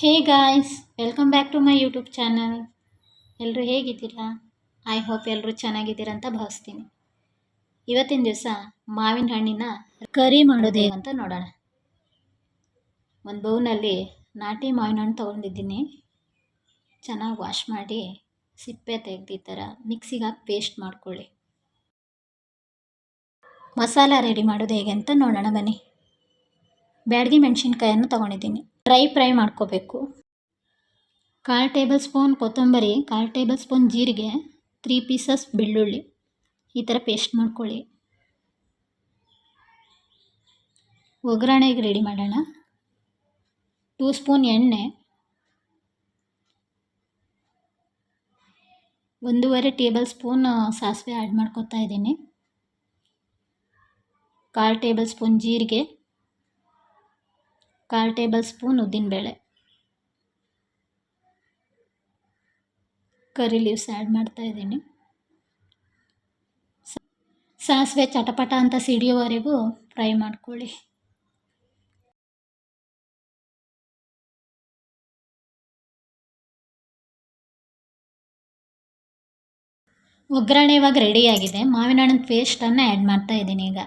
Hey guys welcome back to my YouTube channel ಎಲ್ಲರೂ ಹೇಗಿದ್ದೀರಾ? I hope ಎಲ್ಲರೂ ಚೆನ್ನಾಗಿದ್ದೀರಾ ಅಂತ ಭಾವಿಸ್ತೀನಿ. ಇವತ್ತಿನ ದಿವಸ ಮಾವಿನ ಹಣ್ಣಿನ ಕರಿ ಮಾಡೋದು ಅಂತ ನೋಡೋಣ. ಒಂದು ಬೌನಲ್ಲಿ ನಾಟಿ ಮಾವಿನ ಹಣ್ಣು ತೊಗೊಂಡಿದ್ದೀನಿ. ಚೆನ್ನಾಗಿ ವಾಶ್ ಮಾಡಿ ಸಿಪ್ಪೆ ತೆಗೆದು ಈ ಥರ ಮಿಕ್ಸಿಗೆ ಹಾಕಿ ಪೇಸ್ಟ್ ಮಾಡ್ಕೊಳ್ಳಿ. ಮಸಾಲ ರೆಡಿ ಮಾಡೋದು ಹೇಗೆ ಅಂತ ನೋಡೋಣ ಬನ್ನಿ. ಬ್ಯಾಡಗಿ ಮೆಣಸಿನ್ಕಾಯನ್ನು ತೊಗೊಂಡಿದ್ದೀನಿ. ಡ್ರೈ ಫ್ರೈ ಮಾಡ್ಕೋಬೇಕು. ಕಾಲು ಟೇಬಲ್ ಸ್ಪೂನ್ ಕೊತ್ತಂಬರಿ, ಕಾಲು ಟೇಬಲ್ ಸ್ಪೂನ್ ಜೀರಿಗೆ, ತ್ರೀ ಪೀಸಸ್ ಬೆಳ್ಳುಳ್ಳಿ. ಈ ಥರ ಪೇಸ್ಟ್ ಮಾಡ್ಕೊಳ್ಳಿ. ಒಗ್ಗರಣೆಗೆ ರೆಡಿ ಮಾಡೋಣ. ಟೂ ಸ್ಪೂನ್ ಎಣ್ಣೆ. ಒಂದೂವರೆ ಟೇಬಲ್ ಸ್ಪೂನ್ ಸಾಸಿವೆ ಆ್ಯಡ್ ಮಾಡ್ಕೊತಾ ಇದ್ದೀನಿ. ಕಾಲು ಟೇಬಲ್ ಸ್ಪೂನ್ ಜೀರಿಗೆ. ಕಾಲು ಟೇಬಲ್ ಸ್ಪೂನ್ ಉದ್ದಿನಬೇಳೆ. ಕರಿ ಲೀವ್ಸ್ ಆ್ಯಡ್ ಮಾಡ್ತಾ ಇದ್ದೀನಿ. ಸಾಸಿವೆ ಚಟಪಟ ಅಂತ ಸಿಡಿಯೋವರೆಗೂ ಫ್ರೈ ಮಾಡ್ಕೊಳ್ಳಿ. ಒಗ್ಗರಣೆ ಇವಾಗ ರೆಡಿಯಾಗಿದೆ ಮಾವಿನ ಹಣ್ಣಿನ ಪೇಸ್ಟನ್ನು ಆ್ಯಡ್ ಮಾಡ್ತಾ ಇದ್ದೀನಿ ಈಗ.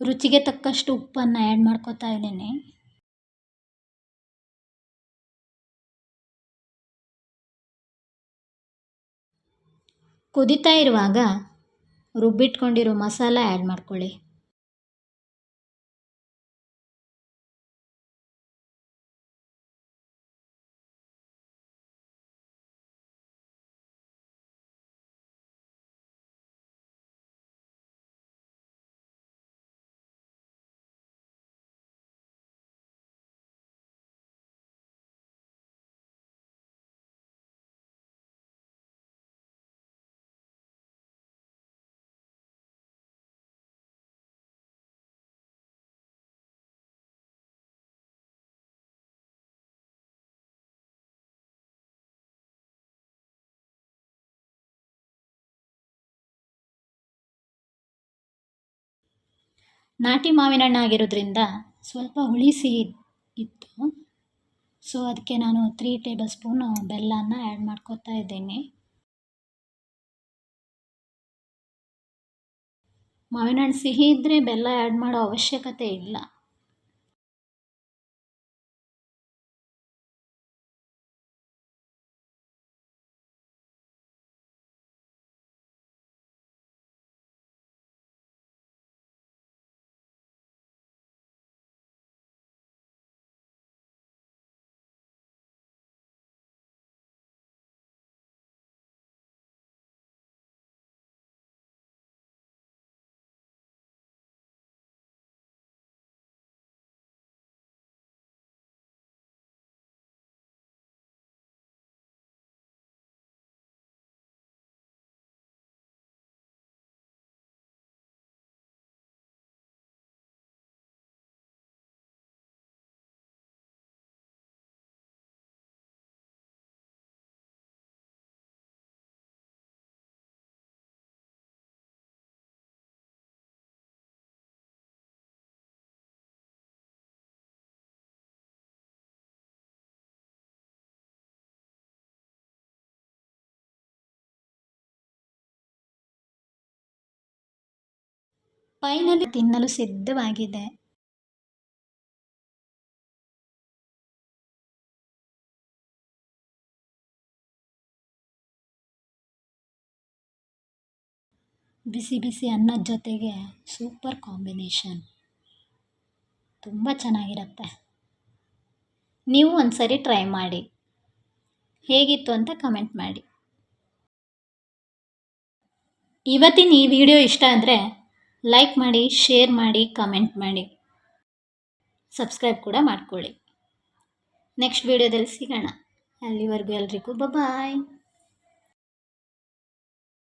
ರುಚಿಗೆ ತಕ್ಕಷ್ಟು ಉಪ್ಪನ್ನು ಆ್ಯಡ್ ಮಾಡ್ಕೊತಾ ಇದ್ದೀನಿ. ಕುದಿತಾ ಇರುವಾಗ ರುಬ್ಬಿಟ್ಕೊಂಡಿರೋ ಮಸಾಲ ಆ್ಯಡ್ ಮಾಡ್ಕೊಳ್ಳಿ. ನಾಟಿ ಮಾವಿನ ಹಣ್ಣು ಆಗಿರೋದ್ರಿಂದ ಸ್ವಲ್ಪ ಹುಳಿ ಸಿಹಿ ಇತ್ತು. ಸೊ ಅದಕ್ಕೆ ನಾನು ತ್ರೀ ಟೇಬಲ್ ಸ್ಪೂನು ಬೆಲ್ಲನ ಆ್ಯಡ್ ಮಾಡ್ಕೋತಾ ಇದ್ದೀನಿ. ಮಾವಿನ ಹಣ್ಣು ಸಿಹಿ ಇದ್ದರೆ ಬೆಲ್ಲ ಆ್ಯಡ್ ಮಾಡೋ ಅವಶ್ಯಕತೆ ಇಲ್ಲ. ಫೈನಲಿ ತಿನ್ನಲು ಸಿದ್ಧವಾಗಿದೆ. ಬಿಸಿ ಬಿಸಿ ಅನ್ನದ ಜೊತೆಗೆ ಸೂಪರ್ ಕಾಂಬಿನೇಷನ್. ತುಂಬ ಚೆನ್ನಾಗಿರುತ್ತೆ. ನೀವು ಒಂದ್ಸರಿ ಟ್ರೈ ಮಾಡಿ. ಹೇಗಿತ್ತು ಅಂತ ಕಮೆಂಟ್ ಮಾಡಿ. ಇವತ್ತಿನ ಈ ವಿಡಿಯೋ ಇಷ್ಟ ಆದರೆ ಲೈಕ್ ಮಾಡಿ ಶೇರ್ ಮಾಡಿ ಕಮೆಂಟ್ ಮಾಡಿ. ಸಬ್ಸ್ಕ್ರೈಬ್ ಕೂಡ ಮಾಡ್ಕೊಳ್ಳಿ. ನೆಕ್ಸ್ಟ್ ವೀಡಿಯೋದಲ್ಲಿ ಸಿಗೋಣ. ಅಲ್ಲಿವರೆಗೂ ಎಲ್ರಿಗೂ ಬಾಯ್